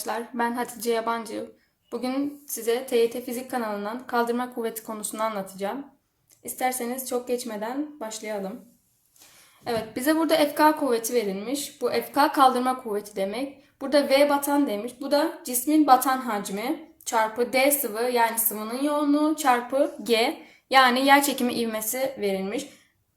Arkadaşlar, ben Hatice Yabancı. Bugün size TYT Fizik kanalından kaldırma kuvveti konusunu anlatacağım. İsterseniz çok geçmeden başlayalım. Evet, bize burada FK kuvveti verilmiş. Bu FK kaldırma kuvveti demek. Burada V batan demiş. Bu da cismin batan hacmi çarpı D sıvı yani sıvının yoğunluğu çarpı G yani yer çekimi ivmesi verilmiş.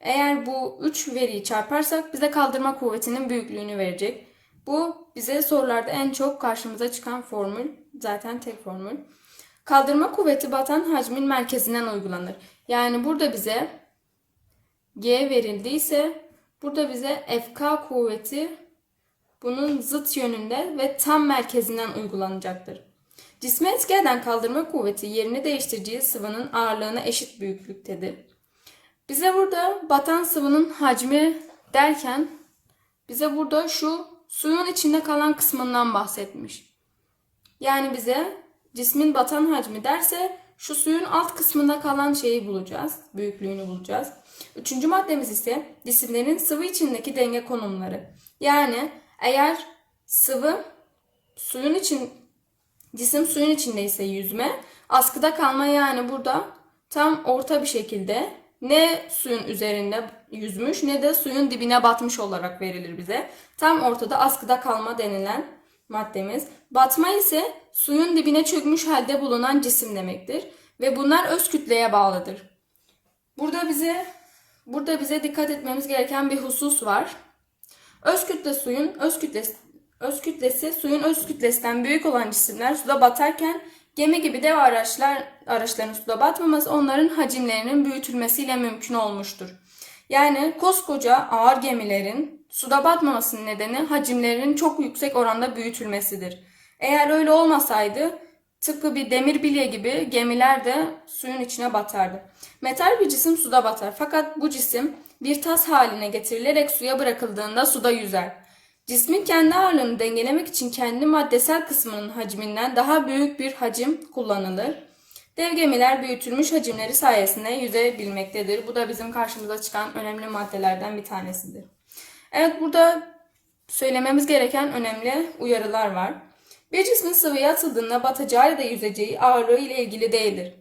Eğer bu üç veriyi çarparsak bize kaldırma kuvvetinin büyüklüğünü verecek. Bu bize sorularda en çok karşımıza çıkan formül. Zaten tek formül. Kaldırma kuvveti batan hacmin merkezinden uygulanır. Yani burada bize G verildiyse burada bize FK kuvveti bunun zıt yönünde ve tam merkezinden uygulanacaktır. Cisme etki eden kaldırma kuvveti yerini değiştireceği sıvının ağırlığına eşit büyüklüktedir. Bize burada batan sıvının hacmi derken bize burada şu suyun içinde kalan kısmından bahsetmiş. Yani bize cismin batan hacmi derse şu suyun alt kısmında kalan şeyi bulacağız. Büyüklüğünü bulacağız. Üçüncü maddemiz ise cisimlerin sıvı içindeki denge konumları. Yani eğer sıvı suyun için cisim suyun içindeyse yüzme, askıda kalma yani burada tam orta bir şekilde ne suyun üzerinde yüzmüş ne de suyun dibine batmış olarak verilir bize. Tam ortada askıda kalma denilen maddemiz. Batma ise suyun dibine çökmüş halde bulunan cisim demektir ve bunlar öz kütleye bağlıdır. Burada bize burada bize dikkat etmemiz gereken bir husus var. Öz kütle suyun öz kütlesi öz kütlesi suyun öz kütlesinden büyük olan cisimler suda batarken gemi gibi dev araçlar araçların suda batmaması onların hacimlerinin büyütülmesiyle mümkün olmuştur. Yani koskoca ağır gemilerin suda batmamasının nedeni hacimlerinin çok yüksek oranda büyütülmesidir. Eğer öyle olmasaydı tıpkı bir demir bilye gibi gemiler de suyun içine batardı. Metal bir cisim suda batar fakat bu cisim bir tas haline getirilerek suya bırakıldığında suda yüzer. Cismin kendi ağırlığını dengelemek için kendi maddesel kısmının hacminden daha büyük bir hacim kullanılır. Dev gemiler büyütülmüş hacimleri sayesinde yüzebilmektedir. Bu da bizim karşımıza çıkan önemli maddelerden bir tanesidir. Evet burada söylememiz gereken önemli uyarılar var. Bir cismin sıvıya atıldığında batacağı ya da yüzeceği ağırlığı ile ilgili değildir.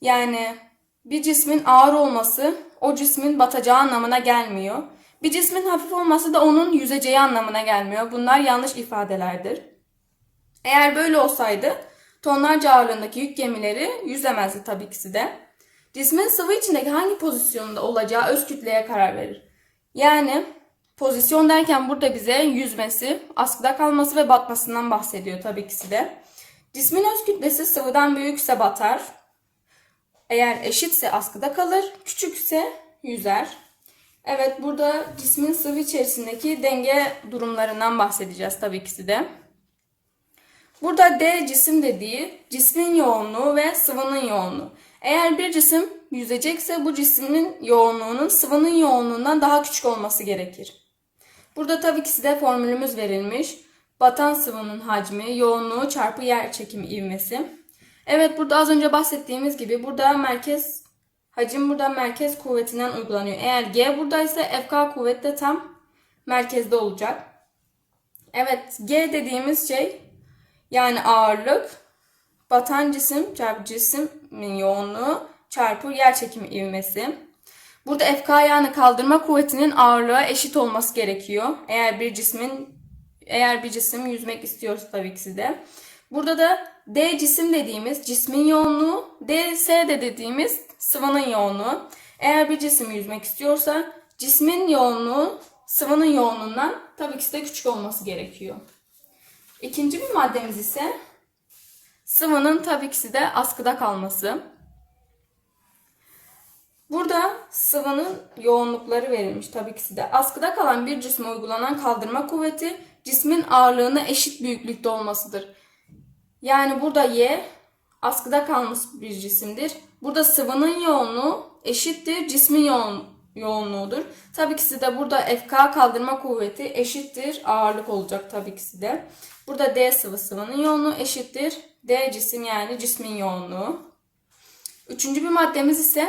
Yani bir cismin ağır olması o cismin batacağı anlamına gelmiyor. Bir cismin hafif olması da onun yüzeceği anlamına gelmiyor. Bunlar yanlış ifadelerdir. Eğer böyle olsaydı tonlarca ağırlığındaki yük gemileri yüzemezdi tabii ki de. Cismin sıvı içindeki hangi pozisyonda olacağı öz kütleye karar verir. Yani pozisyon derken burada bize yüzmesi, askıda kalması ve batmasından bahsediyor tabii ki de. Cismin öz kütlesi sıvıdan büyükse batar. Eğer eşitse askıda kalır, küçükse yüzer. Evet burada cismin sıvı içerisindeki denge durumlarından bahsedeceğiz tabii ki de. Burada D cisim dediği cismin yoğunluğu ve sıvının yoğunluğu. Eğer bir cisim yüzecekse bu cismin yoğunluğunun sıvının yoğunluğundan daha küçük olması gerekir. Burada tabii ki de formülümüz verilmiş. Batan sıvının hacmi, yoğunluğu çarpı yer çekimi ivmesi. Evet burada az önce bahsettiğimiz gibi burada merkez Hacim burada merkez kuvvetinden uygulanıyor. Eğer G buradaysa FK kuvvet de tam merkezde olacak. Evet G dediğimiz şey yani ağırlık batan cisim çarpı cismin yoğunluğu çarpı yer çekimi ivmesi. Burada FK yani kaldırma kuvvetinin ağırlığa eşit olması gerekiyor. Eğer bir cismin eğer bir cisim yüzmek istiyorsa tabii ki de. Burada da D cisim dediğimiz cismin yoğunluğu, DS de dediğimiz sıvının yoğunluğu. Eğer bir cisim yüzmek istiyorsa cismin yoğunluğu sıvının yoğunluğundan tabii ki de küçük olması gerekiyor. İkinci bir maddemiz ise sıvının tabii ki de askıda kalması. Burada sıvının yoğunlukları verilmiş tabii ki de. Askıda kalan bir cisme uygulanan kaldırma kuvveti cismin ağırlığına eşit büyüklükte olmasıdır. Yani burada Y askıda kalmış bir cisimdir. Burada sıvının yoğunluğu eşittir cismin yoğun, yoğunluğudur. Tabii ki de burada FK kaldırma kuvveti eşittir ağırlık olacak tabii ki de. Burada D sıvı sıvının yoğunluğu eşittir D cisim yani cismin yoğunluğu. Üçüncü bir maddemiz ise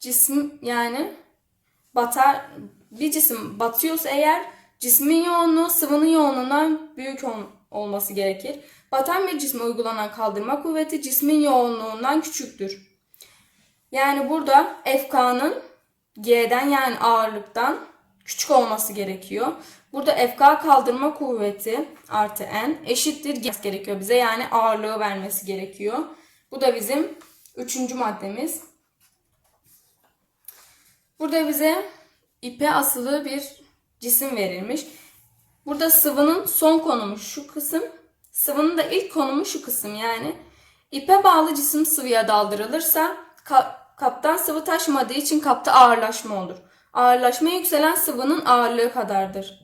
cisim yani batar bir cisim batıyorsa eğer cismin yoğunluğu sıvının yoğunluğundan büyük olması gerekir. Batan bir cisme uygulanan kaldırma kuvveti cismin yoğunluğundan küçüktür. Yani burada FK'nın G'den yani ağırlıktan küçük olması gerekiyor. Burada FK kaldırma kuvveti artı N eşittir G gerekiyor bize. Yani ağırlığı vermesi gerekiyor. Bu da bizim üçüncü maddemiz. Burada bize ipe asılı bir cisim verilmiş. Burada sıvının son konumu şu kısım. Sıvının da ilk konumu şu kısım yani. İpe bağlı cisim sıvıya daldırılırsa ka- kaptan sıvı taşımadığı için kapta ağırlaşma olur. Ağırlaşma yükselen sıvının ağırlığı kadardır.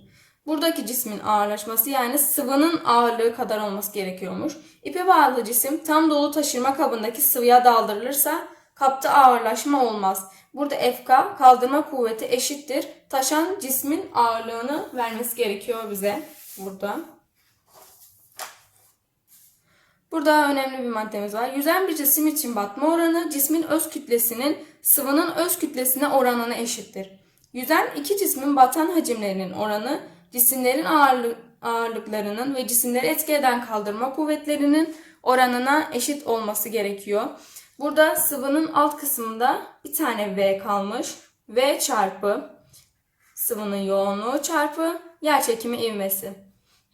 Buradaki cismin ağırlaşması yani sıvının ağırlığı kadar olması gerekiyormuş. İpe bağlı cisim tam dolu taşırma kabındaki sıvıya daldırılırsa kapta ağırlaşma olmaz. Burada FK kaldırma kuvveti eşittir. Taşan cismin ağırlığını vermesi gerekiyor bize burada. Burada önemli bir maddemiz var. Yüzen bir cisim için batma oranı cismin öz kütlesinin sıvının öz kütlesine oranına eşittir. Yüzen iki cismin batan hacimlerinin oranı cisimlerin ağırlı- ağırlıklarının ve cisimleri etki eden kaldırma kuvvetlerinin oranına eşit olması gerekiyor. Burada sıvının alt kısmında bir tane V kalmış. V çarpı sıvının yoğunluğu çarpı yerçekimi ivmesi.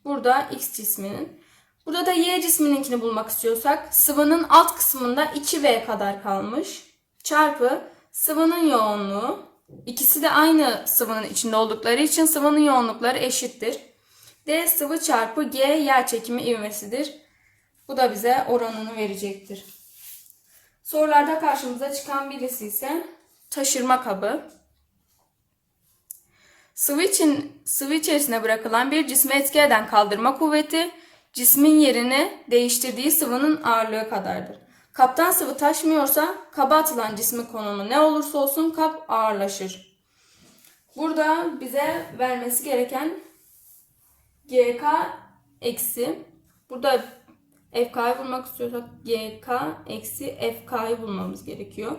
Burada X cisminin. Burada da Y cismininkini bulmak istiyorsak sıvının alt kısmında 2V kadar kalmış. Çarpı sıvının yoğunluğu. İkisi de aynı sıvının içinde oldukları için sıvının yoğunlukları eşittir. D sıvı çarpı G yerçekimi ivmesidir. Bu da bize oranını verecektir. Sorularda karşımıza çıkan birisi ise taşırma kabı. Sıvı için sıvı içerisine bırakılan bir cisme etki eden kaldırma kuvveti cismin yerini değiştirdiği sıvının ağırlığı kadardır. Kaptan sıvı taşmıyorsa kaba atılan cismin konumu ne olursa olsun kap ağırlaşır. Burada bize vermesi gereken GK eksi burada FK'yı bulmak istiyorsak GK eksi FK'yı bulmamız gerekiyor.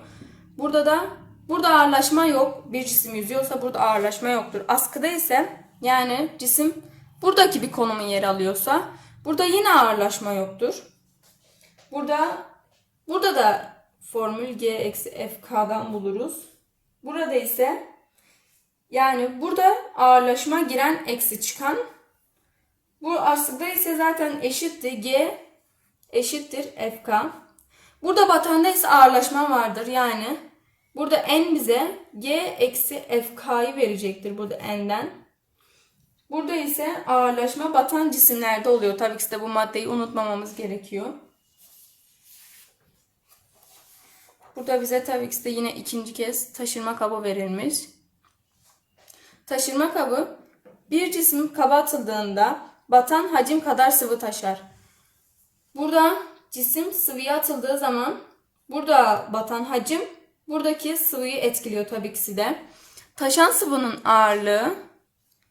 Burada da burada ağırlaşma yok. Bir cisim yüzüyorsa burada ağırlaşma yoktur. Askıda ise yani cisim buradaki bir konumun yer alıyorsa burada yine ağırlaşma yoktur. Burada burada da formül G eksi FK'dan buluruz. Burada ise yani burada ağırlaşma giren eksi çıkan bu aslında ise zaten eşittir G eşittir FK. Burada batanda ise ağırlaşma vardır. Yani burada N bize G eksi FK'yı verecektir burada N'den. Burada ise ağırlaşma batan cisimlerde oluyor. Tabii ki de bu maddeyi unutmamamız gerekiyor. Burada bize tabii ki de yine ikinci kez taşırma kabı verilmiş. Taşırma kabı bir cisim kaba atıldığında batan hacim kadar sıvı taşır. Burada cisim sıvıya atıldığı zaman burada batan hacim buradaki sıvıyı etkiliyor tabii ki de. Taşan sıvının ağırlığı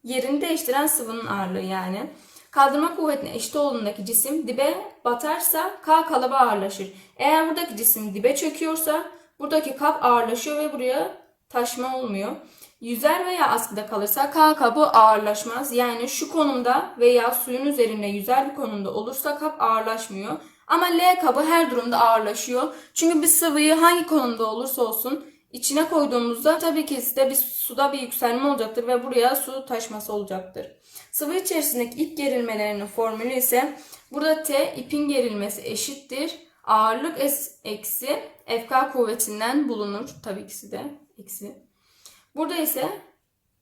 yerini değiştiren sıvının ağırlığı yani. Kaldırma kuvvetine eşit olduğundaki cisim dibe batarsa K kalıbı ağırlaşır. Eğer buradaki cisim dibe çöküyorsa buradaki kap ağırlaşıyor ve buraya taşma olmuyor. Yüzer veya askıda kalırsa K kabı ağırlaşmaz. Yani şu konumda veya suyun üzerinde yüzer bir konumda olursa kap ağırlaşmıyor. Ama L kabı her durumda ağırlaşıyor. Çünkü bir sıvıyı hangi konumda olursa olsun içine koyduğumuzda tabii ki de bir suda bir yükselme olacaktır ve buraya su taşması olacaktır. Sıvı içerisindeki ip gerilmelerinin formülü ise burada T ipin gerilmesi eşittir. Ağırlık S eksi FK kuvvetinden bulunur. Tabii ki de eksi. Burada ise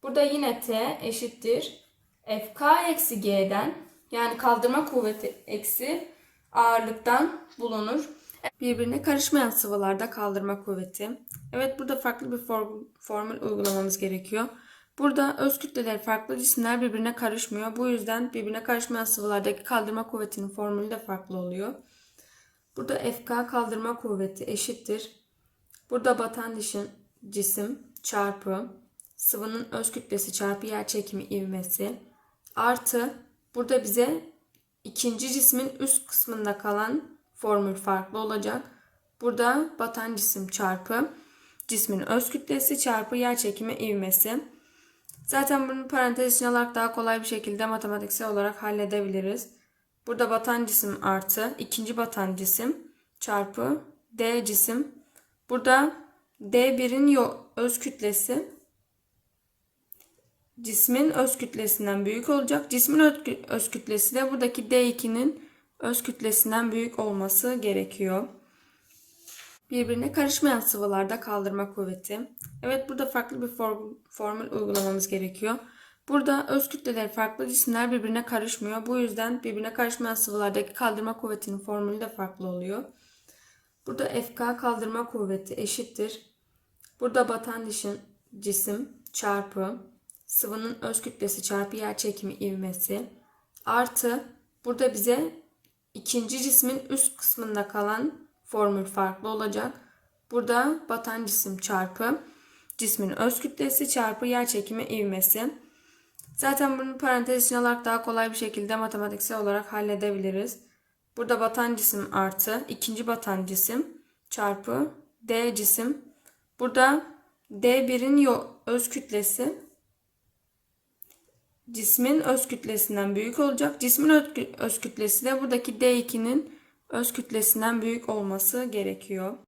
burada yine T eşittir. FK eksi G'den yani kaldırma kuvveti eksi ağırlıktan bulunur. Birbirine karışmayan sıvılarda kaldırma kuvveti. Evet burada farklı bir form, formül uygulamamız gerekiyor. Burada öz kütleler farklı cisimler birbirine karışmıyor. Bu yüzden birbirine karışmayan sıvılardaki kaldırma kuvvetinin formülü de farklı oluyor. Burada FK kaldırma kuvveti eşittir. Burada batan dişin cisim çarpı sıvının öz kütlesi çarpı yer çekimi ivmesi artı burada bize ikinci cismin üst kısmında kalan formül farklı olacak. Burada batan cisim çarpı cismin öz kütlesi çarpı yer çekimi ivmesi. Zaten bunu parantez içine alarak daha kolay bir şekilde matematiksel olarak halledebiliriz. Burada batan cisim artı ikinci batan cisim çarpı D cisim. Burada D1'in yo- öz kütlesi cismin öz kütlesinden büyük olacak. Cismin öz, kü- öz kütlesi de buradaki D2'nin öz kütlesinden büyük olması gerekiyor. Birbirine karışmayan sıvılarda kaldırma kuvveti. Evet burada farklı bir form- formül uygulamamız gerekiyor. Burada öz kütleleri farklı cisimler birbirine karışmıyor. Bu yüzden birbirine karışmayan sıvılardaki kaldırma kuvvetinin formülü de farklı oluyor. Burada FK kaldırma kuvveti eşittir. Burada batan cisim, cisim çarpı sıvının öz kütlesi çarpı yer çekimi ivmesi artı burada bize ikinci cismin üst kısmında kalan formül farklı olacak. Burada batan cisim çarpı cismin öz kütlesi çarpı yer çekimi ivmesi. Zaten bunu parantez içine alarak daha kolay bir şekilde matematiksel olarak halledebiliriz. Burada batan cisim artı ikinci batan cisim çarpı D cisim. Burada D1'in yo- öz kütlesi cismin öz kütlesinden büyük olacak. Cismin öz kütlesi de buradaki D2'nin öz kütlesinden büyük olması gerekiyor.